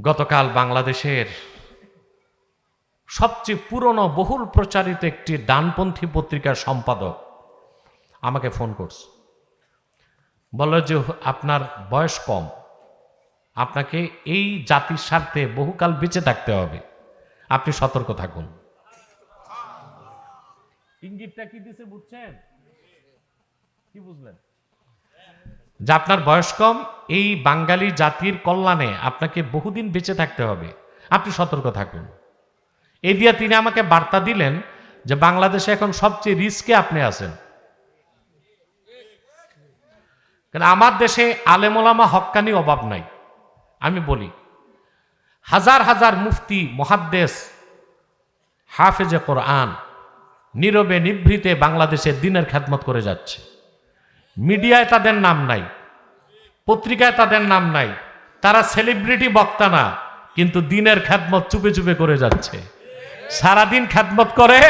গতকাল বাংলাদেশের সবচেয়ে পুরনো বহুল প্রচারিত একটি ডানপন্থী পত্রিকার সম্পাদক আমাকে ফোন করছে। বলল যে, আপনার বয়স কম। আপনাকে এই জাতির স্বার্থে বহুকাল বেঁচে থাকতে হবে। আপনি সতর্ক থাকুন। ইঙ্গিতটা কি দিছে বুঝছেন? কি বুঝলেন? যে আপনার বয়স কম, এই বাঙালি জাতির কল্যাণে আপনাকে বহুদিন বেঁচে থাকতে হবে। আপনি সতর্ক থাকুন। এই দিয়ে তিনি আমাকে বার্তা দিলেন যে বাংলাদেশে এখন সবচেয়ে রিস্কে আপনি আছেন। কারণ আমার দেশে আলেমোলামা হক্কানি অভাব নাই। আমি বলি, হাজার হাজার মুফতি মহাদ্দেশ হাফেজে কোরআন নীরবে নিভৃতে বাংলাদেশের দিনের খ্যাতমত করে যাচ্ছে। মিডিয়ায় তাদের নাম নাই, পত্রিকায় তাদের নাম নাই। তারা সেলিব্রিটি বক্তা না, কিন্তু দিনের খ্যাতমত চুপে চুপে করে যাচ্ছে। সারাদিন খ্যাতমত করে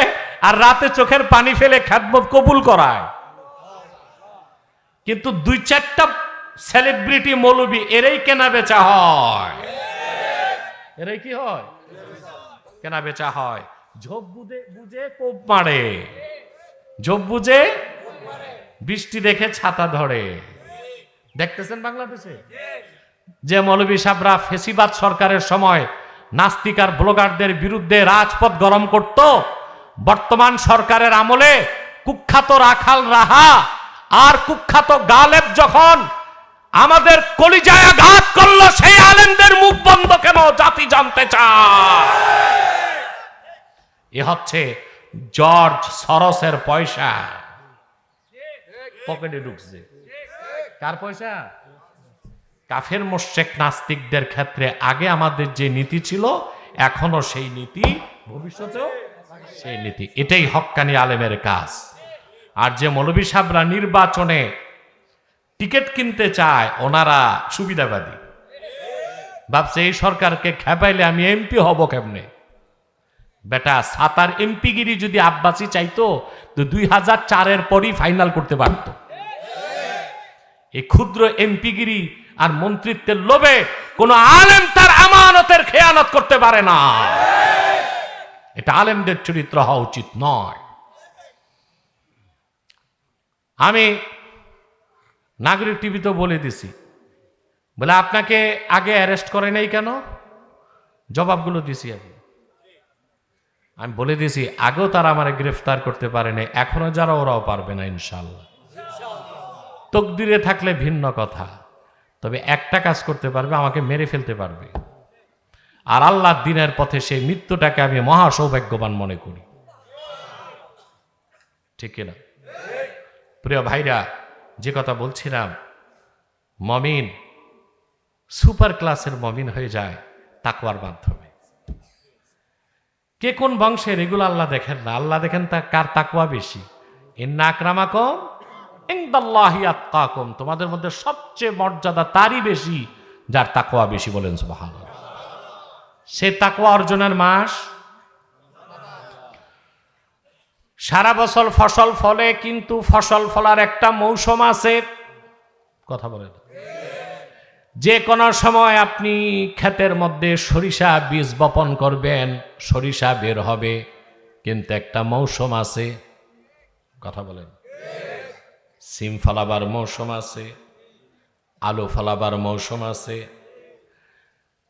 আর রাতে চোখের পানি ফেলে খ্যাতমত কবুল করায়। কিন্তু দুই চারটা সেলিব্রিটি মৌলবী এরাই কেনা বেচা হয়। এরাই কি হয়? কেনা বেচা হয়। ঝোপ বুঝে বুঝে কোপ মারে। ঝোপ বুঝে বৃষ্টি দেখে ছাতা ধরে। দেখতেছেন বাংলাদেশে? যে মৌলবী সাবরা ফেসিবাদ সরকারের সময় নাস্তিক আর ব্লগারদের বিরুদ্ধে রাজপথ গরম করত বর্তমান সরকারের আমলে কুখ্যাত রাখাল রাহা আর কুখ্যাত গালেব যখন আমাদের কলিজায় আঘাত করল সেই আলেমদের মুখ বন্ধ কেন? জাতি জানতে চায়। এ হচ্ছে জর্জ সরসের পয়সা। পকেটে ঢুকছে। কার পয়সা? কাফের মোশেক নাস্তিকদের ক্ষেত্রে আগে আমাদের যে নীতি ছিল, এখনও সেই নীতি, ভবিষ্যতেও সেই নীতি। এটাই হক্কানি আলেমের কাজ। আর যে মৌলবী সাহরা নির্বাচনে টিকিট কিনতে চায়, ওনারা সুবিধাবাদী। ভাবছে এই সরকারকে খেপাইলে আমি এমপি হব কেমনে? বেটা সাতার এমপিগিরি যদি আব্বাসি চাইতো, তো দুই হাজার চারের পরই ফাইনাল করতে পারত। এই ক্ষুদ্র এমপিগিরি আর মন্ত্রিত্বের লোভে কোন আলেম তার আমানতের খেয়ানত করতে পারে না। এটা আলেমদের চরিত্র হওয়া উচিত নয়। আমি নাগরিক টিভিতে বলে দিছি। বলে, আপনাকে আগে অ্যারেস্ট করে নাই কেন? জবাবগুলো দিছি আমি। আমি বলে দিয়েছি, আগেও তারা আমার গ্রেফতার করতে পারে নাই, এখনও যারা ওরাও পারবে না ইনশাল্লাহ তকদিরে থাকলে ভিন্ন কথা, তবে একটা কাজ করতে পারবে, আমাকে মেরে ফেলতে পারবে। আর আল্লাহ দিনের পথে সেই মৃত্যুটাকে আমি মহা সৌভাগ্যবান মনে করি। ঠিক কিনা? প্রিয় ভাইরা, যে কথা বলছিলাম, মমিন, সুপার ক্লাসের মমিন হয়ে যায় তাকওয়ার মাধ্যমে। কে কোন বংশের এগুলো আল্লাহ দেখেন না? আল্লাহ দেখেন তা কার তাকুয়া বেশি? ইন্না আক্রামাকম তোমাদের মধ্যে সবচেয়ে মর্যাদা তারই বেশি, যার তাকুয়া বেশি বলেন সুবহানাল্লাহ। সে তাকুয়া অর্জনের মাস সারা বছর ফসল ফলে, কিন্তু ফসল ফলার একটা মৌসুম আছে। কথা বলেন। যে কোনো সময় আপনি ক্ষেতের মধ্যে সরিষা বীজ বপন করবেন, সরিষা বের হবে। কিন্তু একটা মৌসুম আছে, কথা বলেন। সিম ফলাবার মৌসুম আছে, আলু ফলাবার মৌসুম আছে।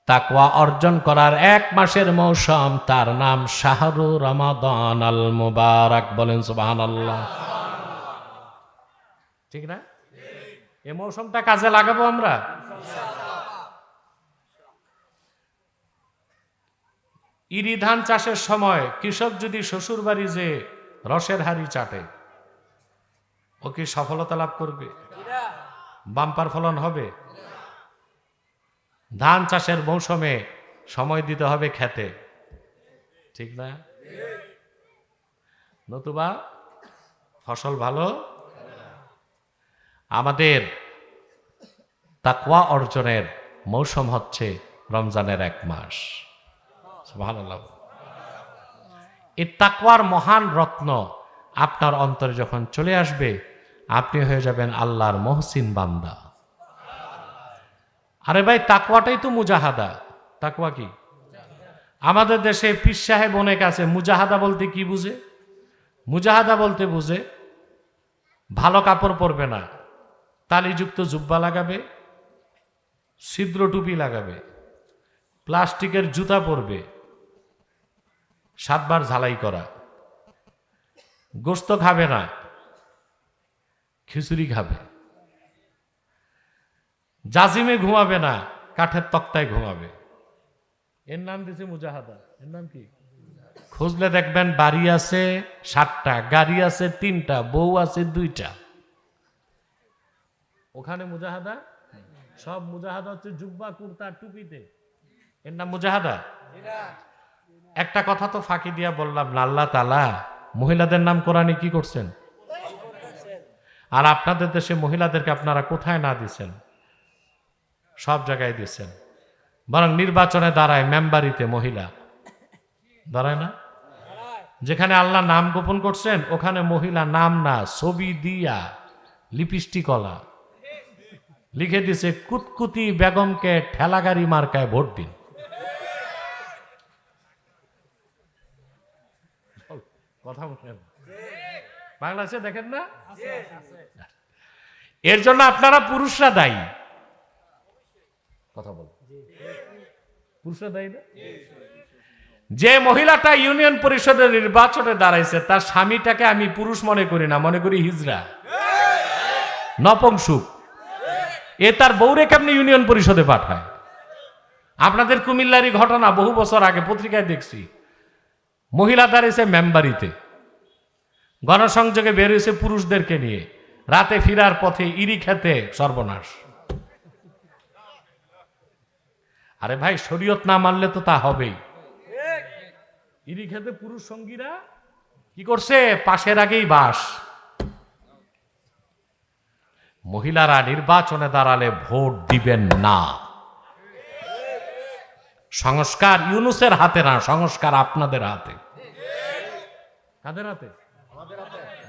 তাকওয়া অর্জন করার এক মাসের মৌসুম, তার নাম শাহরু রমাদান আল মুবারক। বলেন সুবাহান আল্লাহ ঠিক না? এই মৌসুমটা কাজে লাগাবো আমরা? ইরি ধান চাষের সময় কৃষক যদি শ্বশুর বাড়ি যে রসের হাড়ি চাটে, ও কি সফলতা লাভ করবে? বাম্পার ফলন হবে? ধান চাষের মৌসুমে সময় দিতে হবে খেতে। ঠিক না? নতুবা, ফসল ভালো? আমাদের তাকওয়া অর্জনের মৌসুম হচ্ছে রমজানের এক মাস। ভালো এই তাকওয়ার মহান রত্ন আপনার অন্তরে যখন চলে আসবে, আপনি হয়ে যাবেন আল্লাহর মহসিন বান্দা। আরে ভাই, তাকওয়াটাই তো মুজাহাদা। তাকুয়া কি? আমাদের দেশে পীর সাহেব অনেক আছে, মুজাহাদা বলতে কি বুঝে? মুজাহাদা বলতে বুঝে, ভালো কাপড় পরবে না, তালিযুক্ত জুব্বা লাগাবে, ছিদ্র টুপি লাগাবে, প্লাস্টিকের জুতা পরবে সাতবার ঝালাই করা। গোস্ত খাবে না, খিচুড়ি খাবে। জাজিমে ঘুমাবে না, কাঠের তক্তায় ঘুমাবে। এর নাম দিছে মুজাহাদা। এর নাম কি? খুঁজলে দেখবেন বাড়ি আছে সাতটা, গাড়ি আছে তিনটা, বউ আছে দুইটা। ওখানে মুজাহাদা? সব মুজাহাদা হচ্ছে জুব্বা, কুর্তা, টুপিতে। এর নাম মুজাহাদা? একটা কথা তো ফাঁকি দিয়া বললাম আল্লাহ তালা, মহিলাদের নাম কোরআনে কি করছেন? আর আপনাদের দেশে মহিলাদেরকে আপনারা কোথায় না দিছেন? সব জায়গায় দিছেন। বরং নির্বাচনে দাঁড়ায় মেম্বারিতে মহিলা। দাঁড়ায় না? যেখানে আল্লাহ নাম গোপন করছেন, ওখানে মহিলা নাম না, ছবি দিয়া লিপস্টিকলা লিখে দিছে, কুতকুতি বেগমকে ঠেলাগাড়ি মার্কায় ভোট দিন। কথা বলেন। বাংলাদেশে দেখেন না? এর জন্য আপনারা পুরুষরা দায়ী। কথা বল পুরুষরা দায়ী না? যে মহিলাটা ইউনিয়ন পরিষদের নির্বাচনে দাঁড়াইছে তার স্বামীটাকে আমি পুরুষ মনে করি না মনে করি হিজরা নপংসুক। এ তার বউরে কেমনি ইউনিয়ন পরিষদে পাঠায়? আপনাদের কুমিল্লারই ঘটনা বহু বছর আগে পত্রিকায় দেখছি। মহিলা দাঁড়িয়েছে মেম্বারিতে গণসংযোগে বের হয়েছে পুরুষদেরকে নিয়ে। রাতে ফিরার পথে ইরি খেতে সর্বনাশ। আরে ভাই, শরীয়ত না মানলে তো তা হবেই। ইরি খেতে পুরুষ সঙ্গীরা কি করছে? পাশের আগেই বাস। মহিলারা নির্বাচনে দাঁড়ালে ভোট দিবেন না। সংস্কার ইউনুসের হাতে না, সংস্কার আপনাদের হাতে। কাদের হাতে?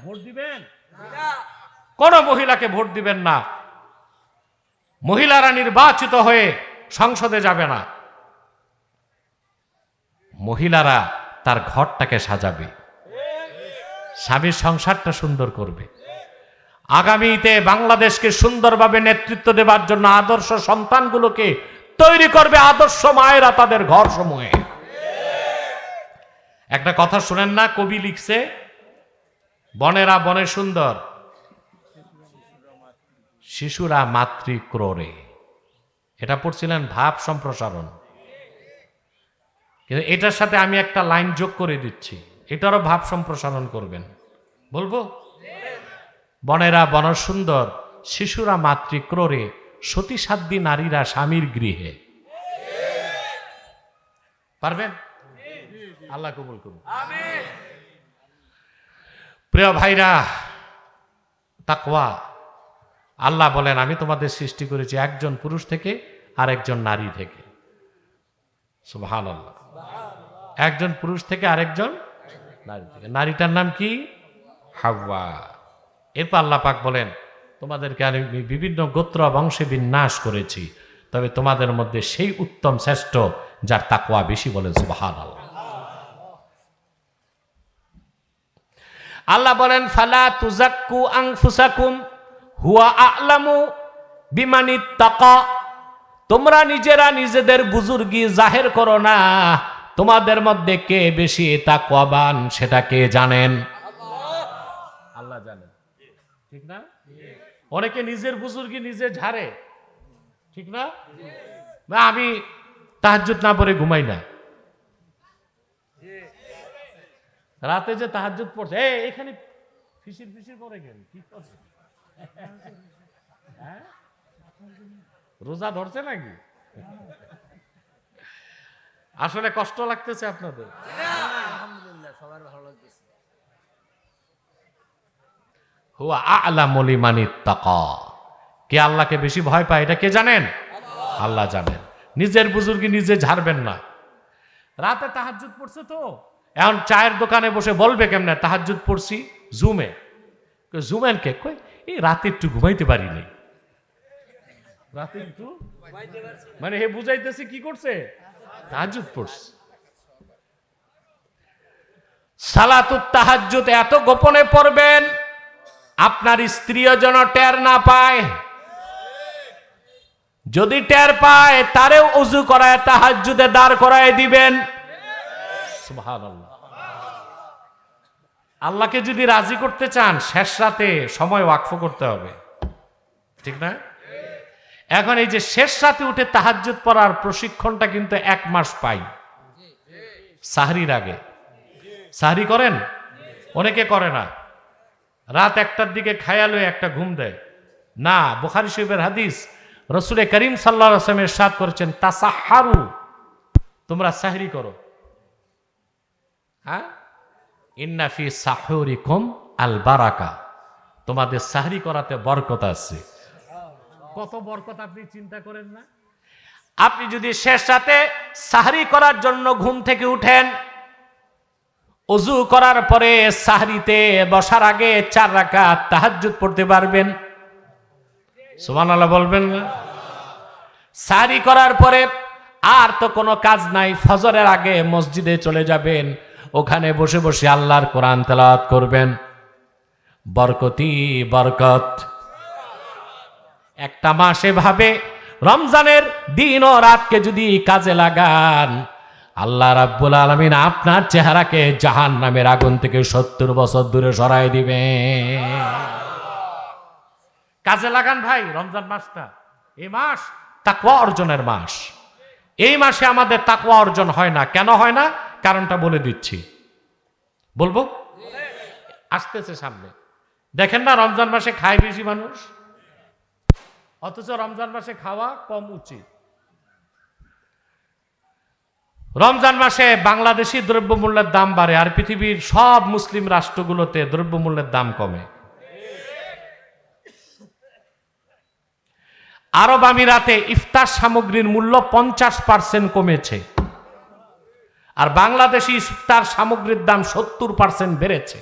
ভোট দিবেন? কোন মহিলাকে ভোট দিবেন না। মহিলারা নির্বাচিত হয়ে সংসদে যাবে না। মহিলারা তার ঘরটাকে সাজাবে। স্বামীর সংসারটা সুন্দর করবে। আগামীতে বাংলাদেশকে সুন্দরভাবে নেতৃত্ব দেবার জন্য আদর্শ সন্তানগুলোকে তৈরি করবে আদর্শ মায়েরা তাদের ঘর সমূহে একটা কথা শুনেন না, কবি লিখছে, বনেরা বনে সুন্দর, শিশুরা মাতৃ মাতৃক্রোরে এটা পড়ছিলেন ভাব সম্প্রসারণ। কিন্তু এটার সাথে আমি একটা লাইন যোগ করে দিচ্ছি। এটারও ভাব সম্প্রসারণ করবেন। বলব? বনেরা বন সুন্দর, শিশুরা মাতৃক্রোরে সতীসাধ্যী নারীরা স্বামীর গৃহে। পারবেন? আল্লাহ কবুল করুন। প্রিয় ভাইরা, তাকওয়া। আল্লাহ বলেন, আমি তোমাদের সৃষ্টি করেছি একজন পুরুষ থেকে আর একজন নারী থেকে। সুবহান আল্লাহ একজন পুরুষ থেকে আরেকজন নারী থেকে। নারীটার নাম কি? হাওয়া। এরপর আল্লাহ পাক বলেন তোমাদেরকে আমি বিভিন্ন গোত্র বংশে বিন্যাস করেছি, তবে তোমাদের মধ্যে সেই উত্তম শ্রেষ্ঠ যার তাকওয়া বেশি বলেন সুবহান আল্লাহ বলেন, ফালা তুজাক্কু আনফুসাকুম, হুয়া আ'লামু বিমানিত তাকা তোমরা নিজেরা নিজেদের বুজুর্গি জাহের করো না, তোমাদের মধ্যে কে বেশি তাকওয়াবান সেটা কে জানেন? আল্লাহ জানেন। ঠিক না? অনেকে নিজের বুজুর্গি নিজে ঝাড়ে। ঠিক না? আমি তাহাজ্জুদ না পরে ঘুমাই না। রাতে যে তাহাজ্জুদ পড়ছে, এই, এখানে ফিসির ফিসির পরে কেন? কি করছে? হ্যাঁ? রোজা ধরছে নাকি? আসলে কষ্ট লাগতেছে আপনাদের। আলহামদুলিল্লাহ, সবার ভালো লাগতেছে। হুয়া আ'লামু লিমানিত তাকা কে আল্লাহকে বেশি ভয় পায়, এটা কে জানেন? আল্লাহ জানেন। নিজের বুজুর্গি নিজে ঝাড়বেন না। রাতে তাহাজ্জুদ পড়ছে তো? এখন চায়ের দোকানে বসে বলবে কেমনে? তাহাজ্জুদ পড়ছি জুমে। জুমেন কে? কই, এই রাতে একটু ঘুমাইতে পারিনি রাতে একটু? মানে হে বুঝাইতেছে কি করছে? তাহাজ্জুদ পড়ছি। সালাতুত তাহাজ্জুদ এত গোপনে পড়বেন আপনার স্ত্রীও যেন টের না পায়। যদি টের পায়, তারেও উজু করায়, তাহাজ্জুদে দাঁড় করায় দিবেন। আল্লাহকে যদি রাজি করতে চান, শেষ রাতে সময় ওয়াকফ করতে হবে। ঠিক না? এখন এই যে শেষ রাতে উঠে তাহাজ্জুদ পড়ার প্রশিক্ষণটা কিন্তু এক মাস পাই। সাহরির আগে। সাহরি করেন? অনেকে করে না। রাত একটার দিকে খায়াল হয়ে একটা ঘুম দেয়। না, বুখারি শরীফের হাদিস রসুলে করিম সাল্লাহ আসলামের সাদ করেছেন, তাসাহারু, তোমরা সাহরি করো। হ্যাঁ? ইন্নাফি সাহরিকুম আল বারাকা। তোমাদের সাহরি করাতে বরকত আছে। কত বরকত আপনি চিন্তা করেন না? আপনি যদি শেষ রাতে সাহরি করার জন্য ঘুম থেকে উঠেন অজু করার পরে সাহরিতে বসার আগে চার রাকাত তাহাজ্জুদ পড়তে পারবেন। সুবহানাল্লাহ বলবেন না? সাহরি করার পরে আর তো কোনো কাজ নাই, ফজরের আগে মসজিদে চলে যাবেন, ওখানে বসে বসে আল্লাহর কোরআন তেলাওয়াত করবেন। বরকতি, বরকত। একটা মাসে ভাবে রমজানের দিন ও রাতকে যদি কাজে লাগান আল্লাহ রাব্বুল আলমিন আপনার চেহারাকে জাহান নামের আগুন থেকে সত্তর বছর দূরে সরাই দিবে কাজে লাগান ভাই, রমজান মাসটা। এই মাস তাকুয়া অর্জনের মাস। এই মাসে আমাদের তাকুয়া অর্জন হয় না। কেন হয় না? কারণটা বলে দিচ্ছি। বলব? আসতেছে সামনে। দেখেন না, রমজান মাসে খায় বেশি মানুষ? অথচ রমজান মাসে খাওয়া কম উচিত। রমজান মাসে বাংলাদেশি দ্রব্যমূল্যের দাম বাড়ে আর পৃথিবীর সব মুসলিম রাষ্ট্রগুলোতে দ্রব্যমূল্যের দাম কমে। আরব আমিরাতে ইফতার সামগ্রীর মূল্য পঞ্চাশ পার্সেন্ট কমেছে আর বাংলাদেশি ইফতার সামগ্রীর দাম সত্তর পার্সেন্ট বেড়েছে।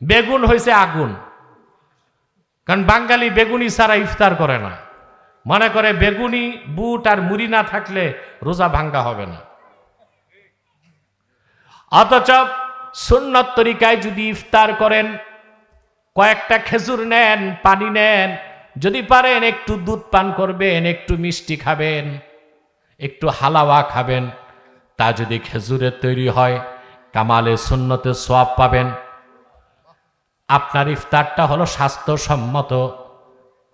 বেগুন হয়েছে আগুন, কারণ বাঙালি বেগুনি ছাড়া ইফতার করে না। মনে করে বেগুনি, বুট আর মুড়ি না থাকলে রোজা ভাঙ্গা হবে না। অথচ সুন্নত তরিকায় যদি ইফতার করেন, কয়েকটা খেজুর নেন, পানি নেন, যদি পারেন একটু দুধ পান করবেন, একটু মিষ্টি খাবেন, একটু হালাওয়া খাবেন, তা যদি খেজুরের তৈরি হয়, কামালে সুন্নতে সোয়াব পাবেন। আপনার ইফতারটা হলো স্বাস্থ্যসম্মত,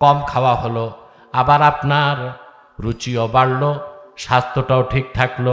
কম খাওয়া হলো আবার আপনার রুচিও বাড়ল স্বাস্থ্যটাও ঠিক থাকল।